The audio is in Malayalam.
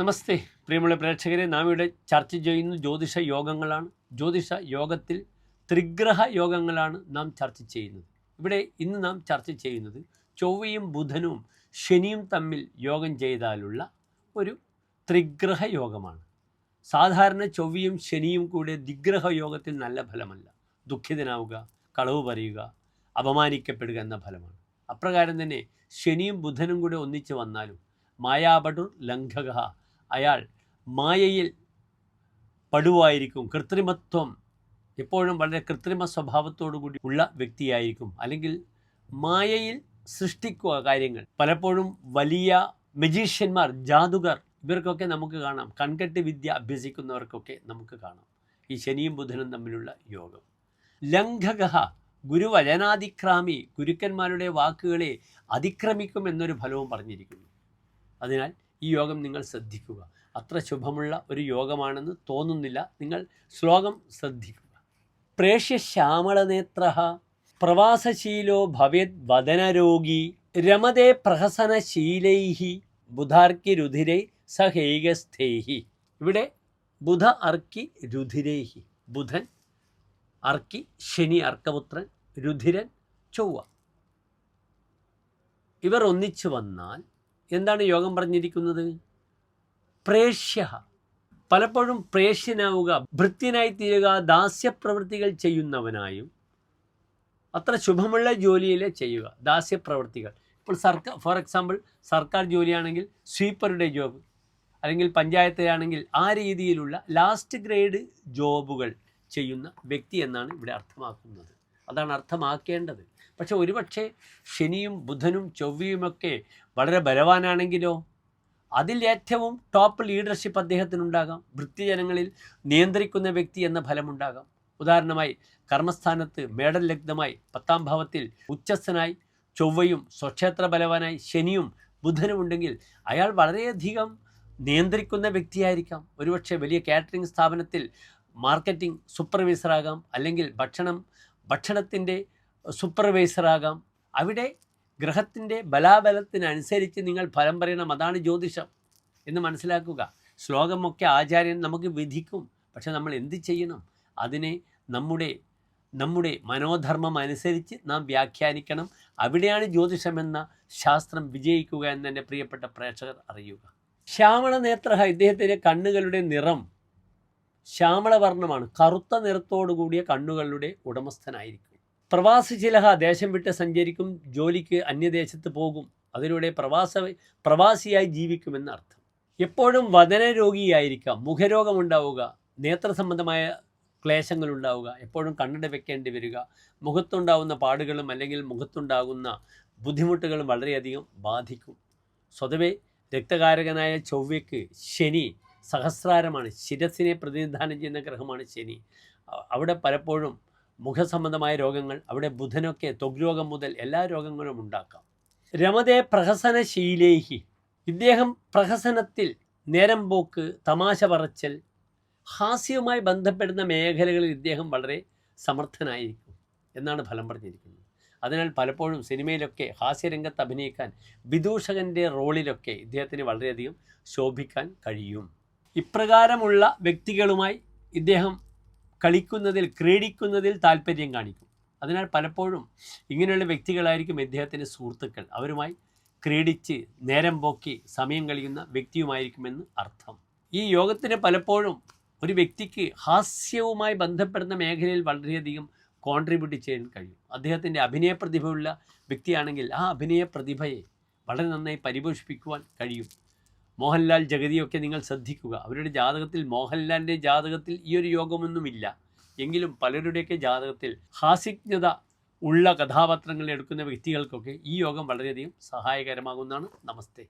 നമസ്തേ പ്രിയമുള്ള പ്രേക്ഷകരെ നാം ഇവിടെ ചർച്ച ചെയ്യുന്ന ജ്യോതിഷ യോഗങ്ങളാണ്. ജ്യോതിഷ യോഗത്തിൽ ത്രിഗ്രഹ യോഗങ്ങളാണ് നാം ചർച്ച ചെയ്യുന്നത്. ഇവിടെ ഇന്ന് നാം ചർച്ച ചെയ്യുന്നത് ചൊവ്വയും ബുധനും ശനിയും തമ്മിൽ യോഗം ചെയ്താലുള്ള ഒരു ത്രിഗ്രഹ യോഗമാണ്. സാധാരണ ചൊവ്വയും ശനിയും കൂടെ ദിഗ്രഹ യോഗത്തിൽ നല്ല ഫലമല്ല. ദുഃഖിതനാവുക കളവ് പറയുക അപമാനിക്കപ്പെടുക എന്ന ഫലമാണ്. അപ്രകാരം തന്നെ ശനിയും ബുധനും കൂടെ ഒന്നിച്ച് വന്നാലും മായാപടുർ ലംഘക അയാൾ മായയിൽ പടുവായിരിക്കും. കൃത്രിമത്വം എപ്പോഴും വളരെ കൃത്രിമ സ്വഭാവത്തോടു കൂടി ഉള്ള വ്യക്തിയായിരിക്കും. അല്ലെങ്കിൽ മായയിൽ സൃഷ്ടിക്കുക കാര്യങ്ങൾ. പലപ്പോഴും വലിയ മെജീഷ്യന്മാർ ജാതുകർ ഇവർക്കൊക്കെ നമുക്ക് കാണാം. കൺകെട്ട് വിദ്യ അഭ്യസിക്കുന്നവർക്കൊക്കെ നമുക്ക് കാണാം. ഈ ശനിയും ബുധനും തമ്മിലുള്ള യോഗം. ലംഘക ഗുരുവചനാതിക്രാമി ഗുരുക്കന്മാരുടെ വാക്കുകളെ അതിക്രമിക്കും എന്നൊരു ഫലവും പറഞ്ഞിരിക്കുന്നു. അതിനാൽ ഈ യോഗം നിങ്ങൾ ശ്രദ്ധിക്കുക. അത്ര ശുഭമുള്ള ഒരു യോഗമാണെന്ന് തോന്നുന്നില്ല. നിങ്ങൾ ശ്ലോകം ശ്രദ്ധിക്കുക. പ്രേഷ്യ ശ്യാമളനേത്ര പ്രവാസശീലോ ഭവേത് വദനരോഗി രമതേ പ്രഹസനശീലൈഹി ബുധാർക്കി രുധിരൈ സഹൈകസ്ഥേഹി. ഇവിടെ ബുധ അർക്കി രുധിരേഹി. ബുധൻ അർക്കി ശനി അർക്കപുത്രൻ രുധിരൻ ചൊവ്വ. ഇവർ ഒന്നിച്ചു വന്നാൽ എന്താണ് യോഗം പറഞ്ഞിരിക്കുന്നത്? പ്രേഷ്യ. പലപ്പോഴും പ്രേഷ്യനാവുക ഭൃത്യനായി തീരുക ദാസ്യപ്രവൃത്തികൾ ചെയ്യുന്നവനായും അത്ര ശുഭമുള്ള ജോലിയിലെ ചെയ്യുക ദാസ്യപ്രവൃത്തികൾ. ഇപ്പോൾ സർക്കാർ ഫോർ എക്സാമ്പിൾ സർക്കാർ ജോലിയാണെങ്കിൽ സ്വീപ്പറുടെ ജോബ് അല്ലെങ്കിൽ പഞ്ചായത്തിലാണെങ്കിൽ ആ രീതിയിലുള്ള ലാസ്റ്റ് ഗ്രേഡ് ജോബുകൾ ചെയ്യുന്ന വ്യക്തി എന്നാണ് ഇവിടെ അർത്ഥമാക്കുന്നത്. അതാണ് അർത്ഥമാക്കേണ്ടത്. പക്ഷെ ഒരുപക്ഷെ ശനിയും ബുധനും ചൊവ്വയുമൊക്കെ വളരെ ബലവാനാണെങ്കിലോ? അതിൽ ഏറ്റവും ടോപ്പ് ലീഡർഷിപ്പ് അദ്ദേഹത്തിനുണ്ടാകാം. വൃത്തിജനങ്ങളിൽ നിയന്ത്രിക്കുന്ന വ്യക്തി എന്ന ഫലമുണ്ടാകാം. ഉദാഹരണമായി കർമ്മസ്ഥാനത്ത് മേഡൽ ലഗ്നമായി പത്താം ഭാവത്തിൽ ഉച്ചസ്ഥനായി ചൊവ്വയും സ്വക്ഷേത്ര ബലവാനായി ശനിയും ബുധനും ഉണ്ടെങ്കിൽ അയാൾ വളരെയധികം നിയന്ത്രിക്കുന്ന വ്യക്തിയായിരിക്കാം. ഒരുപക്ഷെ വലിയ കാറ്ററിംഗ് സ്ഥാപനത്തിൽ മാർക്കറ്റിംഗ് സൂപ്പർവൈസറാകാം അല്ലെങ്കിൽ ഭക്ഷണം ഭക്ഷണത്തിന്റെ സൂപ്പർവൈസറാകാം അവിടെ ഗ്രഹത്തിന്റെ ബലാബലത്തിനനുസരിച്ച് നിങ്ങൾ ഫലം പറയണം. അതാണ് ജ്യോതിഷം. എന്ന് മനസ്സിലാക്കുക. ശ്ലോകമൊക്കെ ആചാര്യൻ നമുക്ക് വിധിക്കും. പക്ഷെ നമ്മൾ എന്ത് ചെയ്യണം? അതിനെ നമ്മുടെ നമ്മുടെ മനോധർമ്മം അനുസരിച്ച് നാം വ്യാഖ്യാനിക്കണം. അവിടെയാണ് ജ്യോതിഷമെന്ന ശാസ്ത്രം വിജയിക്കുക എന്ന് എന്റെ പ്രിയപ്പെട്ട പ്രേക്ഷകർ അറിയുക. ശ്യാമള നേത്ര ഇദ്ദേഹത്തിന്റെ കണ്ണുകളുടെ നിറം ശ്യാമളവർണമാണ്. കറുത്ത നിറത്തോടു കൂടിയ കണ്ണുകളുടെ ഉടമസ്ഥനായിരിക്കും. പ്രവാസി ചിലഹ ദേശം വിട്ട് സഞ്ചരിക്കും ജോലിക്ക് അന്യദേശത്ത് പോകും. അതിലൂടെ പ്രവാസ പ്രവാസിയായി ജീവിക്കുമെന്ന് അർത്ഥം. എപ്പോഴും വദനരോഗിയായിരിക്കാം. മുഖരോഗമുണ്ടാവുക നേത്ര സംബന്ധമായ ക്ലേശങ്ങൾ ഉണ്ടാവുക എപ്പോഴും കണ്ണട വെക്കേണ്ടി വരിക. മുഖത്തുണ്ടാവുന്ന പാടുകളും അല്ലെങ്കിൽ മുഖത്തുണ്ടാകുന്ന ബുദ്ധിമുട്ടുകളും വളരെയധികം ബാധിക്കും. സ്വതവേ രക്തകാരകനായ ചൊവ്വയ്ക്ക് ശനി സഹസ്രാരമാണ് ശിരസിനെ പ്രതിനിധാനം ചെയ്യുന്ന ഗ്രഹമാണ് ശനി. അവിടെ പലപ്പോഴും മുഖസംബന്ധമായ രോഗങ്ങൾ അവിടെ ബുധനൊക്കെ തൊക് രോഗം മുതൽ എല്ലാ രോഗങ്ങളും ഉണ്ടാക്കാം. രമതേ പ്രഹസനശീലേഹി. ഇദ്ദേഹം പ്രഹസനത്തിൽ നേരം പോക്ക് തമാശ പറച്ചൽ ഹാസ്യവുമായി ബന്ധപ്പെടുന്ന മേഖലകളിൽ ഇദ്ദേഹം വളരെ സമർത്ഥനായിരിക്കും എന്നാണ് ഫലം പറഞ്ഞിരിക്കുന്നത്. അതിനാൽ പലപ്പോഴും സിനിമയിലൊക്കെ ഹാസ്യരംഗത്ത് അഭിനയിക്കാൻ വിദൂഷകന്റെ റോളിലൊക്കെ ഇദ്ദേഹത്തിന് വളരെയധികം ശോഭിക്കാൻ കഴിയും. ഇപ്രകാരമുള്ള വ്യക്തികളുമായി ഇദ്ദേഹം കളിക്കുന്നതിൽ ക്രീഡിക്കുന്നതിൽ താല്പര്യം കാണിക്കും. അതിനാൽ പലപ്പോഴും ഇങ്ങനെയുള്ള വ്യക്തികളായിരിക്കും ഇദ്ദേഹത്തിന്റെ സുഹൃത്തുക്കൾ. അവരുമായി ക്രീഡിച്ച് നേരം പോക്കി സമയം കളിയുന്ന വ്യക്തിയുമായിരിക്കുമെന്ന് അർത്ഥം. ഈ യോഗത്തിന് പലപ്പോഴും ഒരു വ്യക്തിക്ക് ഹാസ്യവുമായി ബന്ധപ്പെടുന്ന മേഖലയിൽ വളരെയധികം കോൺട്രിബ്യൂട്ട് ചെയ്യാൻ കഴിയും. അദ്ദേഹത്തിന്റെ അഭിനയ പ്രതിഭയുള്ള വ്യക്തിയാണെങ്കിൽ ആ അഭിനയ പ്രതിഭയെ വളരെ നന്നായി പരിപോഷിപ്പിക്കുവാൻ കഴിയും. മോഹൻലാൽ ജഗതിയൊക്കെ നിങ്ങൾ ശ്രദ്ധിക്കുക. അവരുടെ ജാതകത്തിൽ മോഹൻലാലിന്റെ ജാതകത്തിൽ ഈ ഒരു യോഗമൊന്നുമില്ല. എങ്കിലും പലരുടെയൊക്കെ ജാതകത്തിൽ ഹാസ്യജ്ഞത ഉള്ള കഥാപാത്രങ്ങൾ എടുക്കുന്ന വ്യക്തികൾക്കൊക്കെ ഈ യോഗം വളരെയധികം സഹായകരമാകുന്നതാണ്. നമസ്തേ.